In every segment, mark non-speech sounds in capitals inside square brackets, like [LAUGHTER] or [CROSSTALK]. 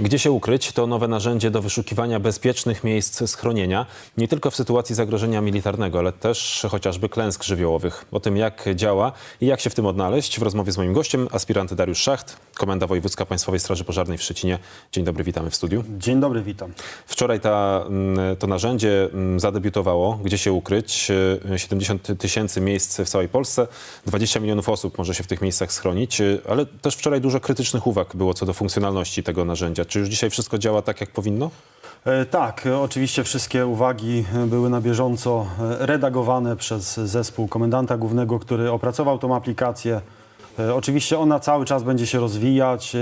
Gdzie się ukryć to nowe narzędzie do wyszukiwania bezpiecznych miejsc schronienia, nie tylko w sytuacji zagrożenia militarnego, ale też chociażby klęsk żywiołowych. O tym, jak działa i jak się w tym odnaleźć, w rozmowie z moim gościem, aspirant Dariusz Szacht, Komenda Wojewódzka Państwowej Straży Pożarnej w Szczecinie. Dzień dobry, witamy w studiu. Dzień dobry, witam. Wczoraj ta, mm, to narzędzie mm, zadebiutowało. Gdzie się ukryć? E, 70 tysięcy miejsc w całej Polsce. 20 milionów osób może się w tych miejscach schronić. E, Ale też wczoraj dużo krytycznych uwag było co do funkcjonalności tego narzędzia. Czy już dzisiaj wszystko działa tak, jak powinno? E, Tak, oczywiście wszystkie uwagi były na bieżąco e, redagowane przez zespół komendanta głównego, który opracował tą aplikację. E, Oczywiście ona cały czas będzie się rozwijać,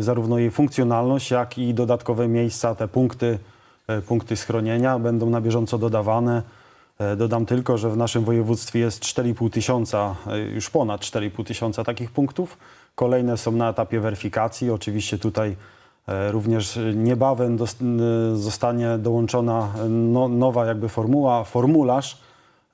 zarówno jej funkcjonalność, jak i dodatkowe miejsca, te punkty, punkty schronienia będą na bieżąco dodawane. Dodam tylko, że w naszym województwie jest 4,5 tysiąca, już ponad 4,5 tysiąca takich punktów. Kolejne są na etapie weryfikacji. Oczywiście tutaj również niebawem n- zostanie dołączona e, no, nowa jakby formuła, formularz,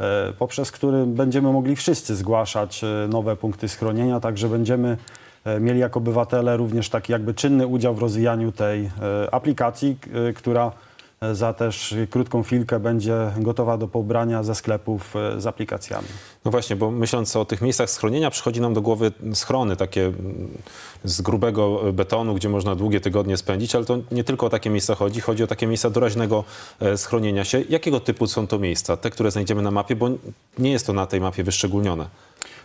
e, poprzez który będziemy mogli wszyscy zgłaszać e, nowe punkty schronienia, także będziemy e, mieli jako obywatele również taki jakby czynny udział w rozwijaniu tej e, aplikacji, e, która e, za też krótką chwilkę będzie gotowa do pobrania ze sklepów e, z aplikacjami. No właśnie, bo myśląc o tych miejscach schronienia, przychodzi nam do głowy schrony takie mm, z grubego betonu, gdzie można długie tygodnie spędzić, ale to nie tylko o takie miejsca chodzi, chodzi o takie miejsca doraźnego e, schronienia się. Jakiego typu są to miejsca? Te, które znajdziemy na mapie, bo nie jest to na tej mapie wyszczególnione.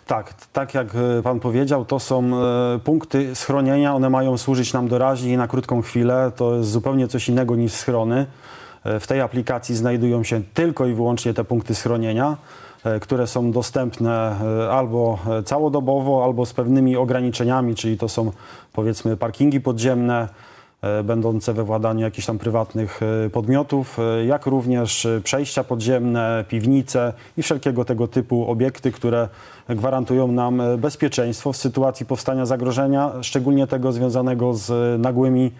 Tak, tak jak e, pan powiedział, to są e, punkty schronienia. One mają służyć nam doraźnie i na krótką chwilę. To jest zupełnie coś innego niż schrony. E, w tej aplikacji znajdują się tylko i wyłącznie te punkty schronienia, które są dostępne albo całodobowo, albo z pewnymi ograniczeniami, czyli to są powiedzmy parkingi podziemne, będące we władaniu jakichś tam prywatnych e, podmiotów, e, jak również e, przejścia podziemne, piwnice i wszelkiego tego typu obiekty, które gwarantują nam e, bezpieczeństwo w sytuacji powstania zagrożenia, szczególnie tego związanego z e, nagłymi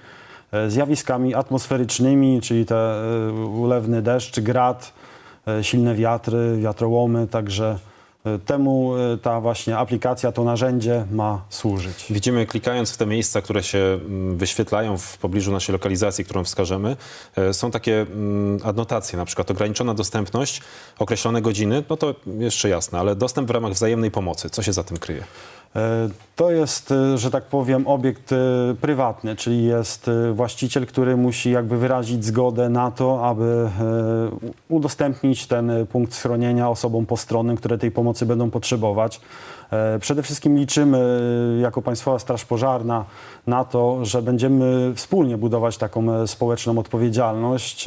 e, zjawiskami atmosferycznymi, czyli te e, ulewny deszcz, grad, e, silne wiatry, wiatrołomy, także e, temu e, ta właśnie aplikacja, to narzędzie ma służyć. Widzimy, klikając w te miejsca, które się mm, wyświetlają w pobliżu naszej lokalizacji, którą wskażemy, e, są takie mm, adnotacje, na przykład ograniczona dostępność, określone godziny, no to jeszcze jasne, ale dostęp w ramach wzajemnej pomocy. Co się za tym kryje? E, To jest, e, że tak powiem, obiekt e, prywatny, czyli jest właściciel, który musi jakby wyrazić zgodę na to, aby udostępnić ten punkt schronienia osobom postronnym, które tej pomocy będą potrzebować. Przede wszystkim liczymy jako Państwowa Straż Pożarna na to, że będziemy wspólnie budować taką społeczną odpowiedzialność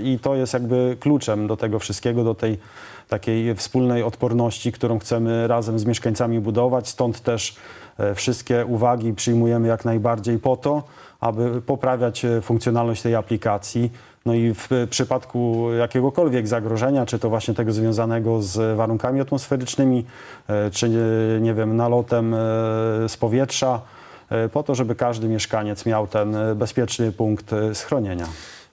i to jest jakby kluczem do tego wszystkiego, do tej takiej wspólnej odporności, którą chcemy razem z mieszkańcami budować. Stąd też e, wszystkie uwagi przyjmujemy jak najbardziej po to, aby poprawiać e, funkcjonalność tej aplikacji. No i w e, przypadku jakiegokolwiek zagrożenia, czy to właśnie tego związanego z warunkami atmosferycznymi, czy nie wiem, nalotem z powietrza, po to, żeby każdy mieszkaniec miał ten bezpieczny punkt schronienia.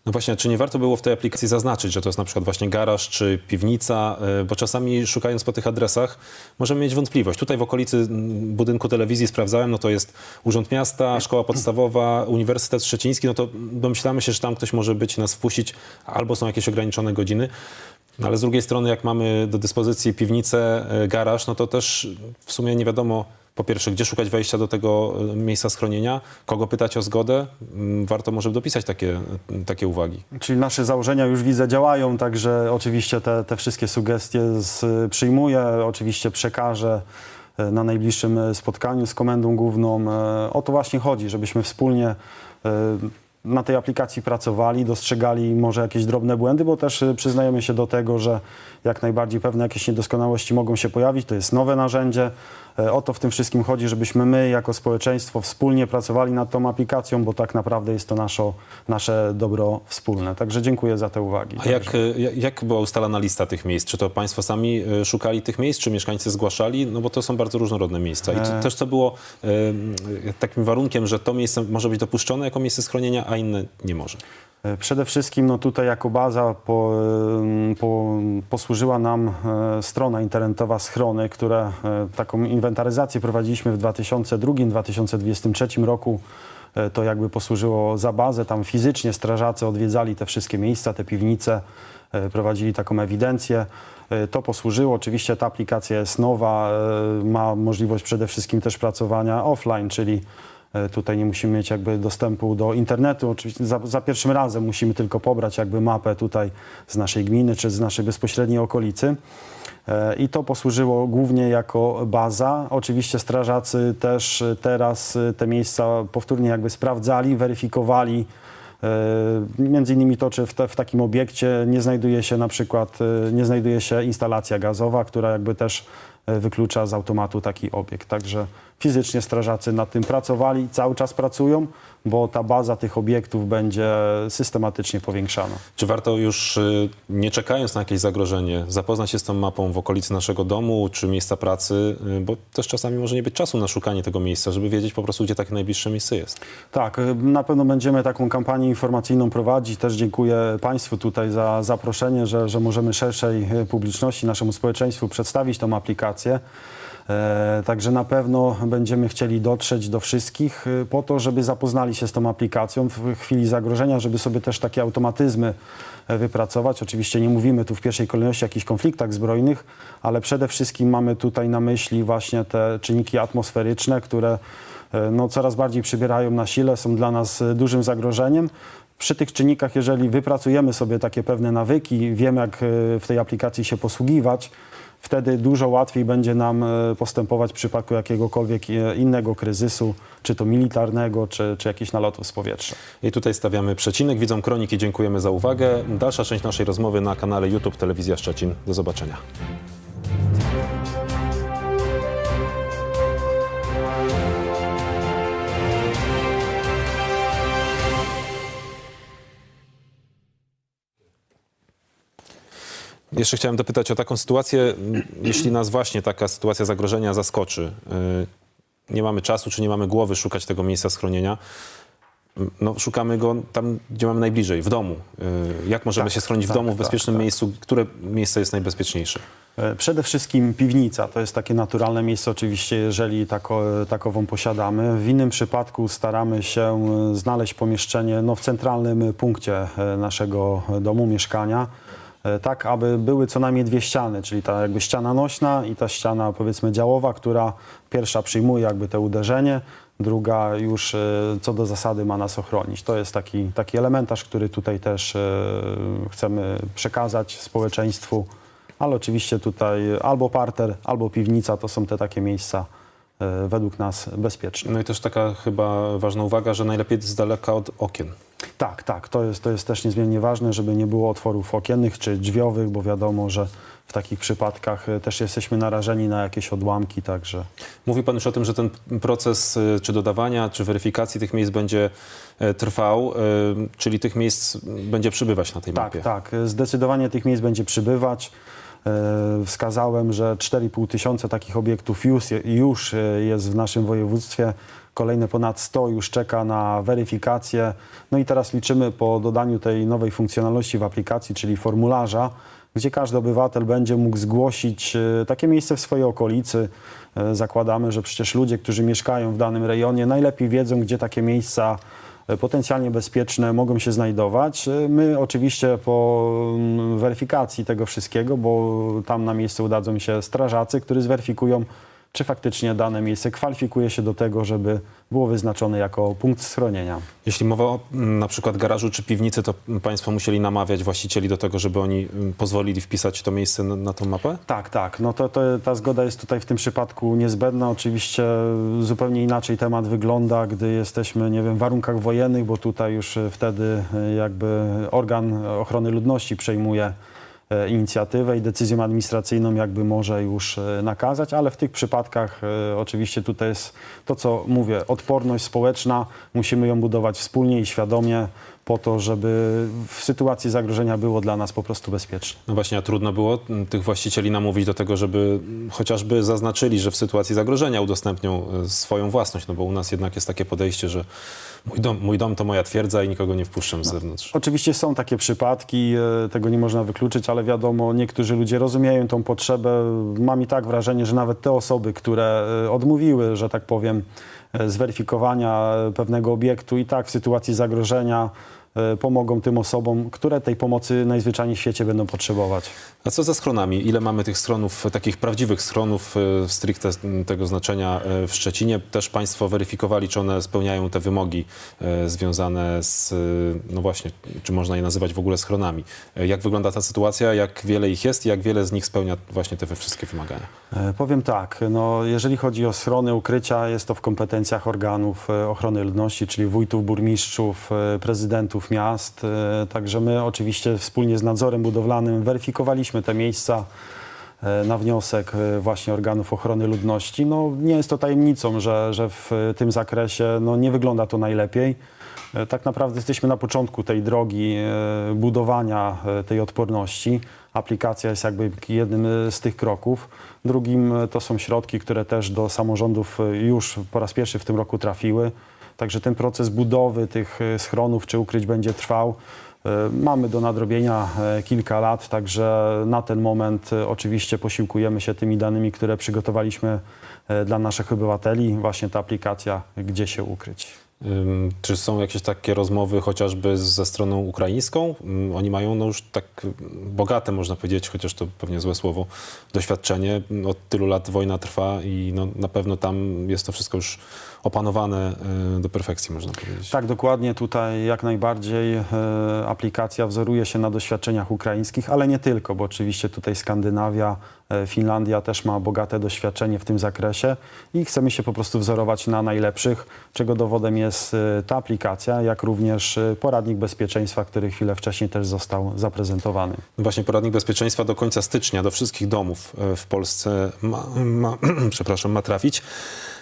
No właśnie, czy nie warto było w tej aplikacji zaznaczyć, że to jest na przykład właśnie garaż czy piwnica, y, bo czasami szukając po tych adresach możemy mieć wątpliwość. Tutaj w okolicy budynku telewizji sprawdzałem, no to jest Urząd Miasta, Szkoła Podstawowa, Uniwersytet Szczeciński, no to domyślamy się, że tam ktoś może być nas wpuścić, albo są jakieś ograniczone godziny. No ale z drugiej strony, jak mamy do dyspozycji piwnicę, y, garaż, no to też w sumie nie wiadomo, po pierwsze, gdzie szukać wejścia do tego y, miejsca schronienia, kogo pytać o zgodę. Mm, Warto może dopisać takie, takie uwagi. Czyli nasze założenia już widzę działają, także oczywiście te, te wszystkie sugestie z, przyjmuję, oczywiście przekażę e, na najbliższym e, spotkaniu z Komendą Główną. E, O to właśnie chodzi, żebyśmy wspólnie e, na tej aplikacji pracowali, dostrzegali może jakieś drobne błędy, bo też e, przyznajemy się do tego, że jak najbardziej pewne jakieś niedoskonałości mogą się pojawić. To jest nowe narzędzie. E, O to w tym wszystkim chodzi, żebyśmy my jako społeczeństwo wspólnie pracowali nad tą aplikacją, bo tak naprawdę jest to naszo, nasze dobro wspólne. Także dziękuję za te uwagi. A jak, y, jak- była ustalana lista tych miejsc? Czy to państwo sami y, szukali tych miejsc, czy mieszkańcy zgłaszali? No bo to są bardzo różnorodne miejsca. I to E. też co było takim warunkiem, że to miejsce może być dopuszczone jako miejsce schronienia, a inne nie może. E, Przede wszystkim no tutaj jako baza po, po, posłużyła nam e, strona internetowa Schrony, która e, taką inwentaryzację prowadziliśmy w 2002-2023 roku. e, to jakby posłużyło za bazę. Tam fizycznie strażacy odwiedzali te wszystkie miejsca, te piwnice, e, prowadzili taką ewidencję. E, To posłużyło. Oczywiście ta aplikacja jest nowa, ma możliwość przede wszystkim też pracowania offline, czyli tutaj nie musimy mieć jakby dostępu do internetu. Oczywiście za, za pierwszym razem musimy tylko pobrać jakby mapę tutaj z naszej gminy czy z naszej bezpośredniej okolicy. E, I to posłużyło głównie jako baza. Oczywiście strażacy też e, teraz e, te miejsca powtórnie jakby sprawdzali, weryfikowali. E, Między innymi to, czy w, te, w takim obiekcie nie znajduje się na przykład e, nie znajduje się instalacja gazowa, która jakby też e, wyklucza z automatu taki obiekt. Także fizycznie strażacy nad tym pracowali, cały czas pracują, bo ta baza tych obiektów będzie systematycznie powiększana. Czy warto już, y, nie czekając na jakieś zagrożenie, zapoznać się z tą mapą w okolicy naszego domu czy miejsca pracy, y, bo też czasami może nie być czasu na szukanie tego miejsca, żeby wiedzieć po prostu, gdzie takie najbliższe miejsce jest. Tak, y, na pewno będziemy taką kampanię informacyjną prowadzić. Też dziękuję Państwu tutaj za zaproszenie, że, że możemy szerszej publiczności, naszemu społeczeństwu przedstawić tą aplikację. E, Także na pewno będziemy chcieli dotrzeć do wszystkich y, po to, żeby zapoznali się z tą aplikacją w chwili zagrożenia, żeby sobie też takie automatyzmy e, wypracować. Oczywiście nie mówimy tu w pierwszej kolejności o jakichś konfliktach zbrojnych, ale przede wszystkim mamy tutaj na myśli właśnie te czynniki atmosferyczne, które e, no, coraz bardziej przybierają na sile, są dla nas e, dużym zagrożeniem. Przy tych czynnikach, jeżeli wypracujemy sobie takie pewne nawyki, wiemy jak e, w tej aplikacji się posługiwać, wtedy dużo łatwiej będzie nam e, postępować w przypadku jakiegokolwiek e, innego kryzysu, czy to militarnego, czy, czy jakichś nalotów z powietrza. I tutaj stawiamy przecinek. Widzom Kroniki dziękujemy za uwagę. Dalsza część naszej rozmowy na kanale YouTube Telewizja Szczecin. Do zobaczenia. Jeszcze chciałem dopytać o taką sytuację, m, jeśli nas właśnie taka sytuacja zagrożenia zaskoczy. y, Nie mamy czasu, czy nie mamy głowy szukać tego miejsca schronienia. No, szukamy go tam, gdzie mamy najbliżej, w domu. Y, Jak możemy Tak, się schronić w tak, domu, w tak, bezpiecznym tak. miejscu? Które miejsce jest najbezpieczniejsze? E, Przede wszystkim piwnica to jest takie naturalne miejsce, oczywiście, jeżeli tako, takową posiadamy. W innym przypadku staramy się e, znaleźć pomieszczenie no, w centralnym punkcie e, naszego domu, mieszkania, tak aby były co najmniej dwie ściany, czyli ta jakby ściana nośna i ta ściana powiedzmy działowa, która pierwsza przyjmuje jakby te uderzenie, druga już e, co do zasady ma nas ochronić. To jest taki, taki elementarz, który tutaj też e, chcemy przekazać społeczeństwu. Ale oczywiście tutaj albo parter, albo piwnica to są te takie miejsca e, według nas bezpieczne. No i też taka chyba ważna uwaga, że najlepiej z daleka od okien. Tak, tak, to jest, to jest też niezmiennie ważne, żeby nie było otworów okiennych czy drzwiowych, bo wiadomo, że w takich przypadkach e, też jesteśmy narażeni na jakieś odłamki, także Mówi Pan już o tym, że ten proces y, czy dodawania, czy weryfikacji tych miejsc będzie e, trwał, czyli tych miejsc będzie przybywać na tej tak, mapie. tak, e, zdecydowanie tych miejsc będzie przybywać. E, Wskazałem, że 4,5 tysiąca takich obiektów już, już e, jest w naszym województwie. Kolejne ponad 100 już czeka na weryfikację. No i teraz liczymy po dodaniu tej nowej funkcjonalności w aplikacji, czyli formularza, gdzie każdy obywatel będzie mógł zgłosić e, takie miejsce w swojej okolicy. Zakładamy, że przecież ludzie, którzy mieszkają w danym rejonie, najlepiej wiedzą, gdzie takie miejsca potencjalnie bezpieczne mogą się znajdować. E, My oczywiście po mm, weryfikacji tego wszystkiego, bo tam na miejscu udadzą się strażacy, którzy zweryfikują, czy faktycznie dane miejsce kwalifikuje się do tego, żeby było wyznaczone jako punkt schronienia. Jeśli mowa o mm, na przykład garażu czy piwnicy, to Państwo musieli namawiać właścicieli do tego, żeby oni mm, pozwolili wpisać to miejsce na, na tą mapę? Tak, tak. No to, to ta zgoda jest tutaj w tym przypadku niezbędna. Oczywiście zupełnie inaczej temat wygląda, gdy jesteśmy, nie wiem, w warunkach wojennych, bo tutaj już e, wtedy e, jakby organ ochrony ludności przejmuje inicjatywę i decyzją administracyjną jakby może już e, nakazać, ale w tych przypadkach e, oczywiście tutaj jest to, co mówię, odporność społeczna, musimy ją budować wspólnie i świadomie po to, żeby w sytuacji zagrożenia było dla nas po prostu bezpiecznie. No właśnie, a trudno było tych właścicieli namówić do tego, żeby chociażby zaznaczyli, że w sytuacji zagrożenia udostępnią e, swoją własność, no bo u nas jednak jest takie podejście, że mój dom, mój dom to moja twierdza i nikogo nie wpuszczam z zewnątrz. Oczywiście są takie przypadki, e, tego nie można wykluczyć, ale wiadomo, niektórzy ludzie rozumieją tą potrzebę. Mam i tak wrażenie, że nawet te osoby, które e, odmówiły, że tak powiem, zweryfikowania pewnego obiektu i tak w sytuacji zagrożenia pomogą tym osobom, które tej pomocy najzwyczajniej w świecie będą potrzebować. A co ze schronami? Ile mamy tych schronów, takich prawdziwych schronów e, stricte tego znaczenia e, w Szczecinie? Też Państwo weryfikowali, czy one spełniają te wymogi e, związane z, e, no właśnie, czy można je nazywać w ogóle schronami? E, Jak wygląda ta sytuacja? Jak wiele ich jest i jak wiele z nich spełnia właśnie te wszystkie wymagania? E, Powiem tak, no, jeżeli chodzi o schrony ukrycia, jest to w kompetencjach organów e, ochrony ludności, czyli wójtów, burmistrzów, e, miast. E, Także my oczywiście wspólnie z nadzorem budowlanym weryfikowaliśmy te miejsca e, na wniosek e, właśnie organów ochrony ludności. No, nie jest to tajemnicą, że, że w tym zakresie no, nie wygląda to najlepiej. Tak naprawdę jesteśmy na początku tej drogi budowania tej odporności. Aplikacja jest jakby jednym z tych kroków. Drugim to są środki, które też do samorządów już po raz pierwszy w tym roku trafiły. Także ten proces budowy tych e, schronów czy ukryć będzie trwał. E, Mamy do nadrobienia e, kilka lat, także na ten moment oczywiście posiłkujemy się tymi danymi, które przygotowaliśmy dla naszych obywateli. Właśnie ta aplikacja, gdzie się ukryć. Czy są jakieś takie rozmowy chociażby ze stroną ukraińską? Oni mają no już tak y, bogate, można powiedzieć, chociaż to pewnie złe słowo, doświadczenie. Od tylu lat wojna trwa i no, na pewno tam jest to wszystko już opanowane y, do perfekcji, można powiedzieć. Tak, dokładnie. Tutaj jak najbardziej e, aplikacja wzoruje się na doświadczeniach ukraińskich, ale nie tylko, bo oczywiście tutaj Skandynawia, Finlandia też ma bogate doświadczenie w tym zakresie i chcemy się po prostu wzorować na najlepszych, czego dowodem jest e, ta aplikacja, jak również e, poradnik bezpieczeństwa, który chwilę wcześniej też został zaprezentowany. Właśnie poradnik bezpieczeństwa do końca stycznia do wszystkich domów e, w Polsce ma, ma, [CLEARS THROAT] przepraszam, ma trafić.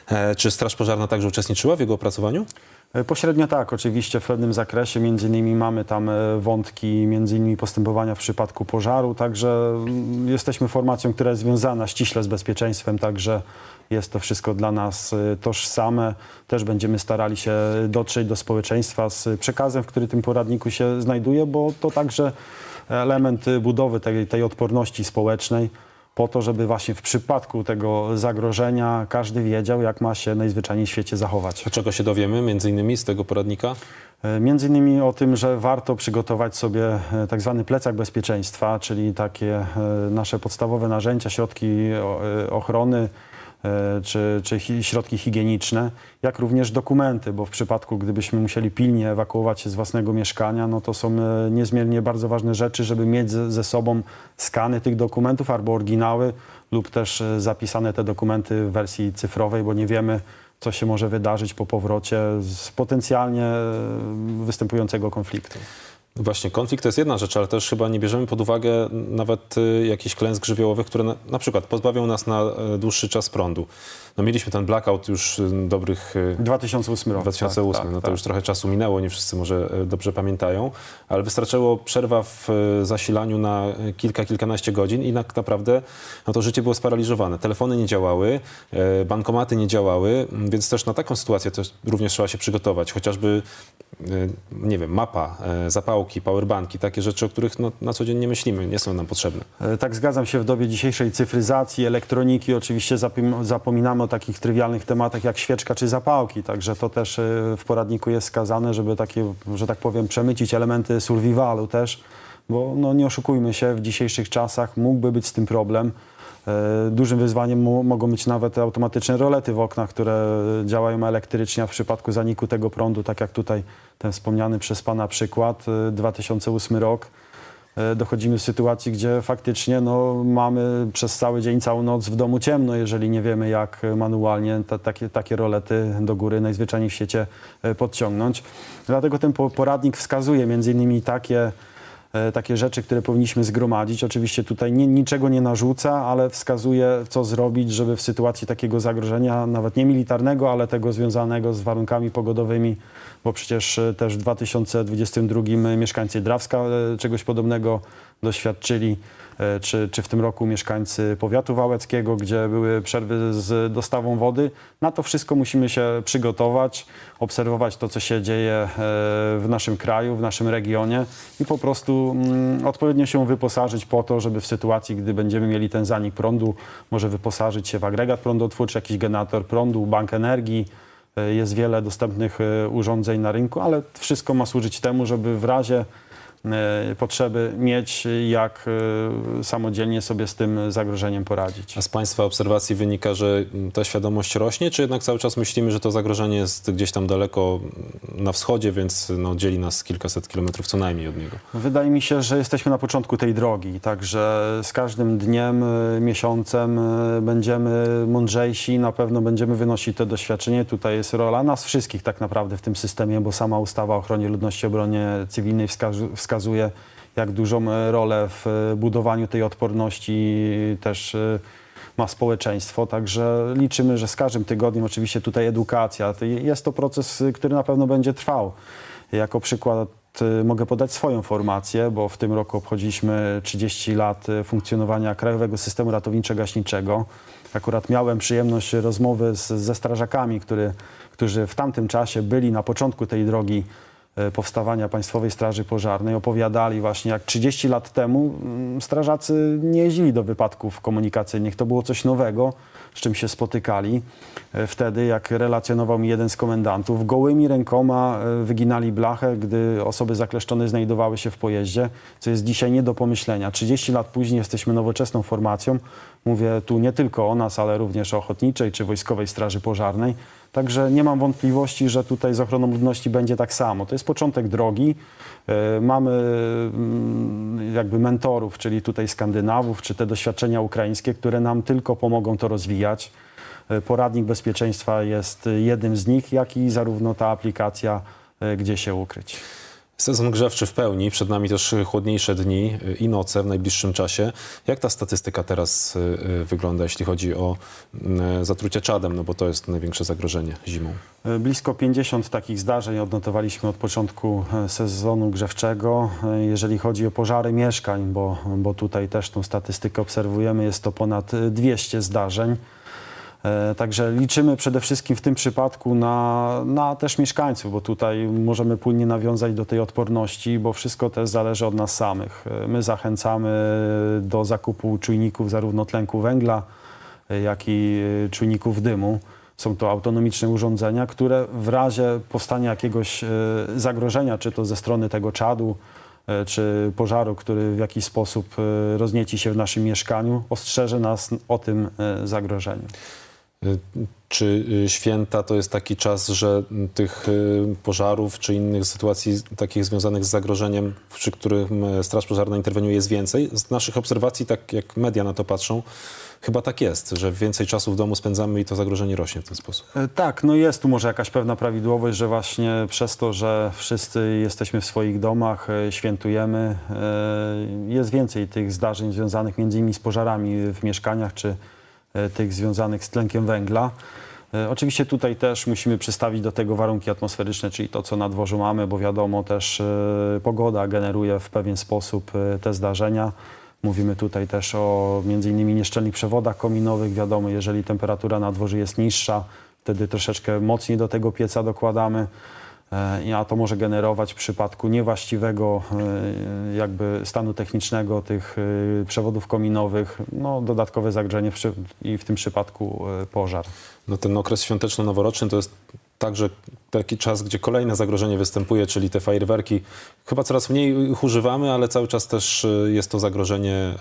E, Czy Straż Pożarna także uczestniczyła w jego opracowaniu? E, Pośrednio tak, oczywiście w pewnym zakresie. Między innymi mamy tam e, wątki, między innymi postępowania w przypadku pożaru, także mm, jesteśmy formacją, która jest związana ściśle z bezpieczeństwem, także jest to wszystko dla nas e, tożsame. Też będziemy starali się dotrzeć do społeczeństwa z przekazem, w który tym poradniku się znajduje, bo to także element budowy tej, tej odporności społecznej po to, żeby właśnie w przypadku tego zagrożenia każdy wiedział, jak ma się najzwyczajniej w świecie zachować. A Czego się dowiemy między innymi z tego poradnika? E, Między innymi o tym, że warto przygotować sobie e, tak zwany plecak bezpieczeństwa, czyli takie e, nasze podstawowe narzędzia, środki ochrony czy, czy hi- środki higieniczne, jak również dokumenty, bo w przypadku, gdybyśmy musieli pilnie ewakuować się z własnego mieszkania, no to są e, niezmiernie bardzo ważne rzeczy, żeby mieć ze, sobą skany tych dokumentów albo oryginały lub też e, zapisane te dokumenty w wersji cyfrowej, bo nie wiemy, co się może wydarzyć po powrocie z potencjalnie e, występującego konfliktu. Właśnie, konflikt to jest jedna rzecz, ale też chyba nie bierzemy pod uwagę nawet y, jakichś klęsk żywiołowych, które na, na przykład pozbawią nas na y, dłuższy czas prądu. No mieliśmy ten blackout już y, dobrych y, 2008 rok. 2008, tak, tak, no to tak. już trochę czasu minęło, nie wszyscy może e, dobrze pamiętają, ale wystarczyło przerwa w e, zasilaniu na e, kilka, kilkanaście godzin i tak naprawdę no to życie było sparaliżowane. Telefony nie działały, e, bankomaty nie działały, m, więc też na taką sytuację też również trzeba się przygotować. Chociażby, e, nie wiem, mapa, e, zapałki, powerbanki, takie rzeczy, o których no, na co dzień nie myślimy, nie są nam potrzebne. E, Tak, zgadzam się. W dobie dzisiejszej cyfryzacji, elektroniki oczywiście zapominamy o takich trywialnych tematach jak świeczka czy zapałki, także to też e, w poradniku jest skazane, żeby takie, że tak powiem, przemycić elementy survivalu też, bo no, nie oszukujmy się, w dzisiejszych czasach mógłby być z tym problem. E, Dużym wyzwaniem mo- mogą być nawet automatyczne rolety w oknach, które działają elektrycznie, a w przypadku zaniku tego prądu, tak jak tutaj ten wspomniany przez Pana przykład, e, 2008 rok, e, dochodzimy do sytuacji, gdzie faktycznie no, mamy przez cały dzień, całą noc w domu ciemno, jeżeli nie wiemy, jak manualnie ta, takie, takie rolety do góry najzwyczajniej w świecie e, podciągnąć. Dlatego ten po- poradnik wskazuje między innymi takie, e, takie rzeczy, które powinniśmy zgromadzić. Oczywiście tutaj nie, niczego nie narzuca, ale wskazuje, co zrobić, żeby w sytuacji takiego zagrożenia, nawet nie militarnego, ale tego związanego z warunkami pogodowymi, bo przecież e, też w 2022 mieszkańcy Drawska e, czegoś podobnego doświadczyli, e, czy, czy w tym roku mieszkańcy powiatu wałeckiego, gdzie były przerwy z dostawą wody. Na to wszystko musimy się przygotować, obserwować to, co się dzieje e, w naszym kraju, w naszym regionie i po prostu mm, odpowiednio się wyposażyć po to, żeby w sytuacji, gdy będziemy mieli ten zanik prądu, może wyposażyć się w agregat prądotwórczy, jakiś generator prądu, bank energii, E, Jest wiele dostępnych e, urządzeń na rynku, ale wszystko ma służyć temu, żeby w razie e, potrzeby mieć jak e, samodzielnie sobie z tym zagrożeniem poradzić. A z Państwa obserwacji wynika, że ta świadomość rośnie, czy jednak cały czas myślimy, że to zagrożenie jest gdzieś tam daleko na wschodzie, więc no, dzieli nas kilkaset kilometrów co najmniej od niego? Wydaje mi się, że jesteśmy na początku tej drogi, także z każdym dniem, y, miesiącem będziemy mądrzejsi, na pewno będziemy wynosić to doświadczenie. Tutaj jest rola nas wszystkich tak naprawdę w tym systemie, bo sama ustawa o ochronie ludności obronie cywilnej wskazu- wskazuje, jak dużą y, rolę w y, budowaniu tej odporności też y, ma społeczeństwo, także liczymy, że z każdym tygodniem oczywiście tutaj edukacja, jest to proces, który na pewno będzie trwał. Jako przykład mogę podać swoją formację, bo w tym roku obchodziliśmy 30 lat funkcjonowania Krajowego Systemu Ratowniczo-Gaśniczego. Akurat miałem przyjemność rozmowy z, ze strażakami, który, którzy w tamtym czasie byli na początku tej drogi e, powstawania Państwowej Straży Pożarnej, opowiadali właśnie, jak 30 lat temu mm, strażacy nie jeździli do wypadków komunikacyjnych. To było coś nowego, z czym się spotykali. E, Wtedy, jak relacjonował mi jeden z komendantów, gołymi rękoma e, wyginali blachę, gdy osoby zakleszczone znajdowały się w pojeździe, co jest dzisiaj nie do pomyślenia. 30 lat później jesteśmy nowoczesną formacją. Mówię tu nie tylko o nas, ale również o Ochotniczej czy Wojskowej Straży Pożarnej. Także nie mam wątpliwości, że tutaj z ochroną ludności będzie tak samo. To jest początek drogi. E, Mamy mm, jakby mentorów, czyli tutaj Skandynawów, czy te doświadczenia ukraińskie, które nam tylko pomogą to rozwijać. E, Poradnik bezpieczeństwa jest jednym z nich, jak i zarówno ta aplikacja, e, gdzie się ukryć. Sezon grzewczy w pełni, przed nami też chłodniejsze dni i noce w najbliższym czasie. Jak ta statystyka teraz y, y, wygląda, jeśli chodzi o y, zatrucie czadem, no bo to jest największe zagrożenie zimą? E, Blisko 50 takich zdarzeń odnotowaliśmy od początku e, sezonu grzewczego. E, Jeżeli chodzi o pożary mieszkań, bo, bo tutaj też tą statystykę obserwujemy, jest to ponad e, 200 zdarzeń. E, Także liczymy przede wszystkim w tym przypadku na, na też mieszkańców, bo tutaj możemy płynnie nawiązać do tej odporności, bo wszystko też zależy od nas samych. E, My zachęcamy do zakupu czujników zarówno tlenku węgla, e, jak i czujników dymu. Są to autonomiczne urządzenia, które w razie powstania jakiegoś zagrożenia, czy to ze strony tego czadu, czy pożaru, który w jakiś sposób roznieci się w naszym mieszkaniu, ostrzeże nas o tym zagrożeniu. Czy y, święta to jest taki czas, że mm, tych y, pożarów czy innych sytuacji takich związanych z zagrożeniem, przy którym y, Straż Pożarna interweniuje jest więcej? Z naszych obserwacji, tak jak media na to patrzą, chyba tak jest, że więcej czasu w domu spędzamy i to zagrożenie rośnie w ten sposób. E, Tak, no jest tu może jakaś pewna prawidłowość, że właśnie przez to, że wszyscy jesteśmy w swoich domach, e, świętujemy, e, jest więcej tych zdarzeń związanych między innymi z pożarami w mieszkaniach, czy e, tych związanych z tlenkiem węgla. E, Oczywiście tutaj też musimy przystawić do tego warunki atmosferyczne, czyli to, co na dworzu mamy, bo wiadomo też e, pogoda generuje w pewien sposób e, te zdarzenia. Mówimy tutaj też o innymi nieszczelnych przewodach kominowych. Wiadomo, jeżeli temperatura na dworzu jest niższa, wtedy troszeczkę mocniej do tego pieca dokładamy. E, A to może generować w przypadku niewłaściwego e, jakby stanu technicznego tych e, przewodów kominowych no, dodatkowe zagrożenie i w tym przypadku pożar. No ten okres świąteczno-noworoczny to jest także taki czas, gdzie kolejne zagrożenie występuje, czyli te fajerwerki. Chyba coraz mniej ich używamy, ale cały czas też y, jest to zagrożenie,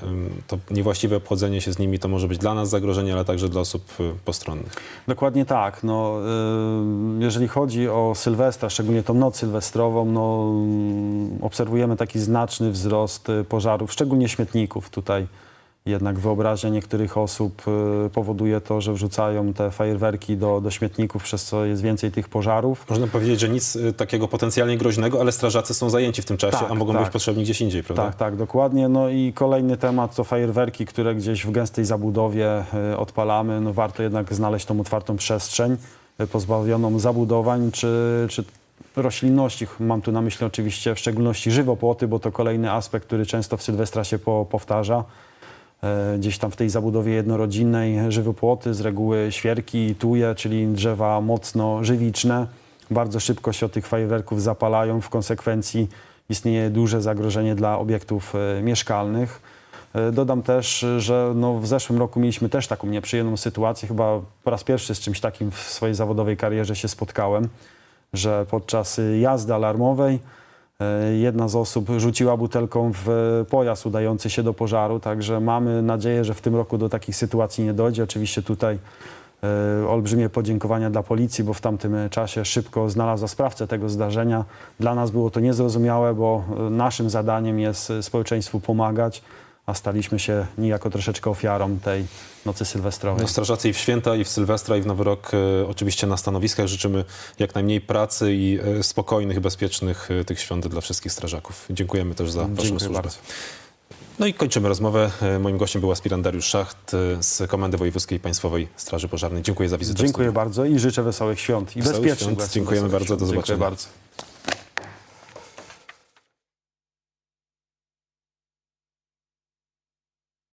to niewłaściwe obchodzenie się z nimi to może być dla nas zagrożenie, ale także dla osób y, postronnych. Dokładnie tak. No, y, jeżeli chodzi o Sylwestra, szczególnie tą noc sylwestrową, no, mm, obserwujemy taki znaczny wzrost pożarów, szczególnie śmietników. Tutaj jednak wyobraźnia niektórych osób y, powoduje to, że wrzucają te fajerwerki do, do śmietników, przez co jest więcej tych pożarów. Można powiedzieć, że nic y, takiego potencjalnie groźnego, ale strażacy są zajęci w tym czasie, Tak, a mogą tak. być potrzebni gdzieś indziej, prawda? Tak, tak, dokładnie. No i kolejny temat to fajerwerki, które gdzieś w gęstej zabudowie y, odpalamy. No warto jednak znaleźć tą otwartą przestrzeń y, pozbawioną zabudowań czy, czy roślinności. Mam tu na myśli oczywiście w szczególności żywopłoty, bo to kolejny aspekt, który często w Sylwestra się po, powtarza. E, Gdzieś tam w tej zabudowie jednorodzinnej żywopłoty, z reguły świerki, tuje, czyli drzewa mocno żywiczne. Bardzo szybko się od tych fajerwerków zapalają. W konsekwencji istnieje duże zagrożenie dla obiektów e, mieszkalnych. E, Dodam też, że no w zeszłym roku mieliśmy też taką nieprzyjemną sytuację. Chyba po raz pierwszy z czymś takim w swojej zawodowej karierze się spotkałem, że podczas jazdy alarmowej jedna z osób rzuciła butelką w pojazd udający się do pożaru. Także mamy nadzieję, że w tym roku do takich sytuacji nie dojdzie. Oczywiście tutaj e, olbrzymie podziękowania dla policji, bo w tamtym czasie szybko znalazła sprawcę tego zdarzenia. Dla nas było to niezrozumiałe, bo e, naszym zadaniem jest e, społeczeństwu pomagać, a staliśmy się niejako troszeczkę ofiarą tej nocy sylwestrowej. No, strażacy i w święta, i w Sylwestra, i w Nowy Rok e, oczywiście na stanowiskach życzymy jak najmniej pracy i e, spokojnych, bezpiecznych e, tych świąt dla wszystkich strażaków. Dziękujemy też za waszą Dziękuję służbę. bardzo. No i kończymy rozmowę. E, Moim gościem był aspirant Dariusz Szacht e, z Komendy Wojewódzkiej Państwowej Straży Pożarnej. Dziękuję za wizytę. w Dziękuję studiu. bardzo i życzę wesołych świąt i Wesołych bezpiecznych świąt. Dziękujemy bardzo. Do Dziękuję zobaczenia. bardzo.